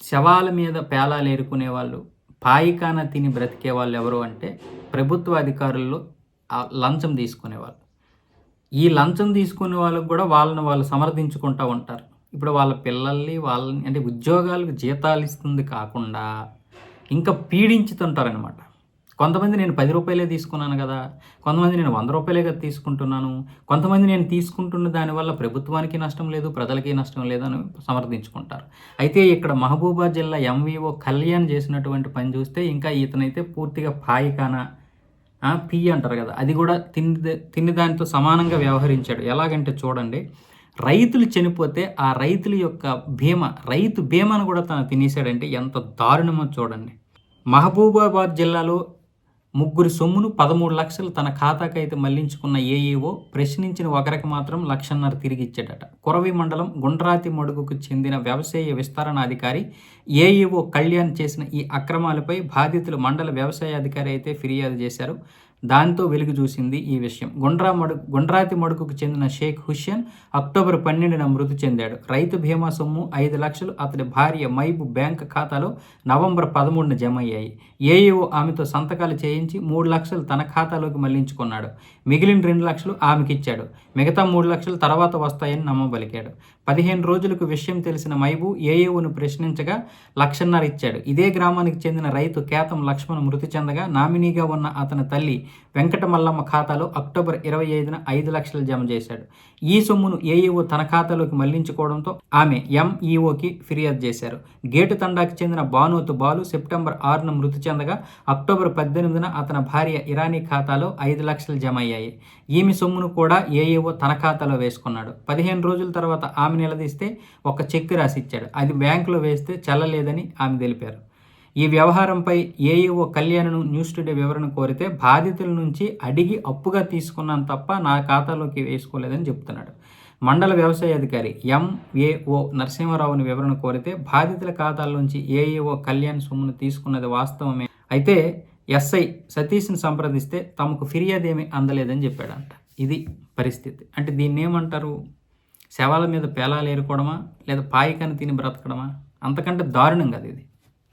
శవాల మీద పేలాలు ఏరుకునే వాళ్ళు పాయికాన తిని బ్రతికే వాళ్ళు ఎవరు అంటే ప్రభుత్వ అధికారుల్లో లంచం తీసుకునేవాళ్ళు ఈ లంచం తీసుకునే వాళ్ళకు కూడా వాళ్ళని వాళ్ళు సమర్థించుకుంటూ ఉంటారు. ఇప్పుడు వాళ్ళ పిల్లల్ని వాళ్ళని అంటే ఉద్యోగాలకు జీతాలు ఇస్తుంది కాకుండా ఇంకా పీడించుతుంటారనమాట కొంతమంది నేను పది రూపాయలే తీసుకున్నాను కదా కొంతమంది నేను వంద రూపాయలే కదా తీసుకుంటున్నాను కొంతమంది నేను తీసుకుంటున్న దానివల్ల ప్రభుత్వానికి నష్టం లేదు ప్రజలకి నష్టం లేదు అని సమర్థించుకుంటారు. అయితే ఇక్కడ మహబూబా జిల్లా ఎంవీఓ కళ్యాణ్ చేసినటువంటి పని చూస్తే ఇంకా ఇతనైతే పూర్తిగా పాయికానా పి అంటారు కదా అది కూడా తిని తిని దానితో సమానంగా వ్యవహరించాడు. ఎలాగంటే చూడండి రైతులు చనిపోతే ఆ రైతుల యొక్క బీమా రైతు బీమాను కూడా తను తినేసాడంటే ఎంత దారుణమో చూడండి. మహబూబాబాద్ జిల్లాలో ముగ్గురి సొమ్మును పదమూడు లక్షలు తన ఖాతాకి అయితే మళ్ళించుకున్న ఏఈఓ ప్రశ్నించిన ఒకరికి మాత్రం లక్షన్నర తిరిగి ఇచ్చాడట కురవి మండలం గుండ్రాతి మడుగుకు చెందిన వ్యవసాయ విస్తరణ అధికారి ఏఈఓ కళ్యాణ్ చేసిన ఈ అక్రమాలపై బాధితులు మండల వ్యవసాయ అధికారి అయితే ఫిర్యాదు చేశారు. దాంతో వెలుగు చూసింది ఈ విషయం. గుండ్రా మడు గుండ్రాతి మడుగుకు చెందిన షేక్ హుస్సేన్ అక్టోబర్ పన్నెండున మృతి చెందాడు. రైతు బీమా సొమ్ము ఐదు లక్షలు అతడి భార్య మైబు బ్యాంక్ ఖాతాలో నవంబర్ పదమూడున జమ అయ్యాయి ఏఈఓ ఆమెతో సంతకాలు చేయించి మూడు లక్షలు తన ఖాతాలోకి మళ్ళించుకున్నాడు. మిగిలిన రెండు లక్షలు ఆమెకిచ్చాడు మిగతా మూడు లక్షలు తర్వాత వస్తాయని నమ్మబలికాడు పదిహేను రోజులకు విషయం తెలిసిన మైబు ఏఏఓను ప్రశ్నించగా లక్షన్నర ఇచ్చాడు. ఇదే గ్రామానికి చెందిన రైతు కేతం లక్ష్మణ్ మృతి చెందగా నామినీగా ఉన్న అతని తల్లి వెంకటమల్లమ్మ ఖాతాలో అక్టోబర్ ఇరవై ఐదున ఐదు లక్షలు జమ చేశాడు. ఈ సొమ్మును ఏఈఓ తన ఖాతాలోకి మళ్ళించుకోవడంతో ఆమె ఎంఈఓకి ఫిర్యాదు చేశారు. గేటు తండాకి చెందిన బానోతు బాలు సెప్టెంబర్ ఆరున మృతి చెందగా అక్టోబర్ పద్దెనిమిదిన అతని భార్య ఇరానీ ఖాతాలో ఐదు లక్షలు జమ అయ్యాయి. ఈమె సొమ్మును కూడా ఏఏఓ తన ఖాతాలో వేసుకున్నాడు. పదిహేను రోజుల తర్వాత ఆమె నిలదీస్తే ఒక చెక్ రాసి ఇచ్చాడు అది బ్యాంకులో వేస్తే చల్లలేదని ఆమె తెలిపారు. ఈ వ్యవహారంపై ఏఈఓ కళ్యాణ్ను న్యూస్ టుడే వివరణ కోరితే బాధితుల నుంచి అడిగి అప్పుగా తీసుకున్నాను తప్ప నా ఖాతాలోకి వేసుకోలేదని చెప్తున్నాడు మండల వ్యవసాయ అధికారి ఎంఏఓ నరసింహారావుని వివరణ కోరితే బాధితుల ఖాతాల నుంచి ఏఈఓ కళ్యాణ్ సొమ్మును తీసుకున్నది వాస్తవమే. అయితే ఎస్ఐ సతీష్ని సంప్రదిస్తే తమకు ఫిర్యాదు ఏమీ అందలేదని చెప్పాడంట. ఇది పరిస్థితి. అంటే దీన్ని ఏమంటారు శవాల మీద పేలాలు ఏరుకోవడమా లేదా పాయికాన్ని తిని బ్రతకడమా? అంతకంటే దారుణం కదా ఇది